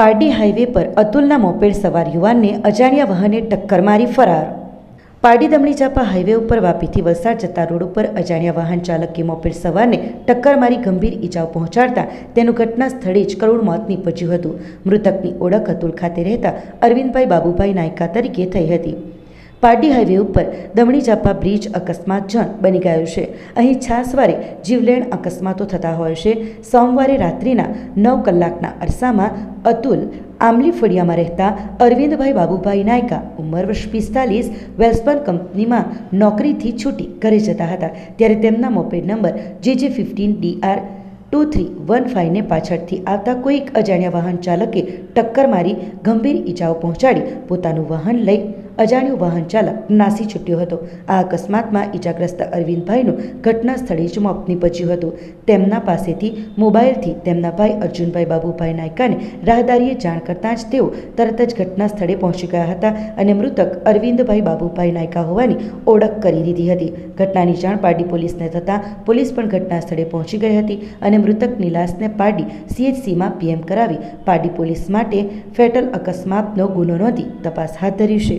Pardi highway પર અતુલના moped સવાર યુવાનને અજાણ્યા વાહને ટક્કર મારી ફરાર. પારડી દમણી ચાપા હાઈવે ઉપર વાપીથી વલસાડ જતા રોડ ઉપર અજાણ્યા વાહન ચાલકે મોપેડ સવારને ટક્કર મારી ગંભીર ઈજાઓ પહોંચાડતા તેનું ઘટના સ્થળે જ કરોડ મોત નીપજ્યું હતું. મૃતકની ઓળખ અતુલ ખાતે રહેતા અરવિંદભાઈ બાબુભાઈ નાયકા તરીકે થઈ હતી. પારડી હાઈવે ઉપર દમણી ચાપા બ્રિજ અકસ્માત જન બની ગયો છે. અહીં છાસવારે જીવલેણ અકસ્માતો થતા હોય છે. સોમવારે રાત્રિના નવ કલાકના અરસામાં અતુલ આમલી ફળિયામાં રહેતા અરવિંદભાઈ બાબુભાઈ નાયકા ઉંમર વર્ષ પિસ્તાલીસ વેલ્સપન કંપનીમાં નોકરીથી છૂટી ઘરે જતા હતા. ત્યારે તેમના મોપેડ નંબર જે જે fifteen DR two three one ફાઇવને પાછળથી આવતા કોઈક અજાણ્યા વાહન ચાલકે ટક્કર મારી ગંભીર ઈજાઓ પહોંચાડી પોતાનું વાહન લઈ અજાણ્યો વાહન ચાલક નાસી છૂટ્યો હતો. આ અકસ્માતમાં ઈજાગ્રસ્ત અરવિંદભાઈનું ઘટના સ્થળે જ મોત નીપજ્યું હતું. તેમના પાસેથી મોબાઈલથી તેમના ભાઈ અર્જુનભાઈ બાબુભાઈ નાયકાને રાહદારીએ જાણ કરતાં જ તેઓ તરત જ ઘટના સ્થળે પહોંચી ગયા હતા અને મૃતક અરવિંદભાઈ બાબુભાઈ નાયકા હોવાની ઓળખ કરી દીધી હતી. ઘટનાની જાણ પારડી પોલીસને થતાં પોલીસ પણ ઘટના સ્થળે પહોંચી ગઈ હતી અને મૃતકની લાશને પારડી સીએચસીમાં પીએમ કરાવી પારડી પોલીસ માટે ફેટલ અકસ્માતનો ગુનો નોંધી તપાસ હાથ ધરી છે.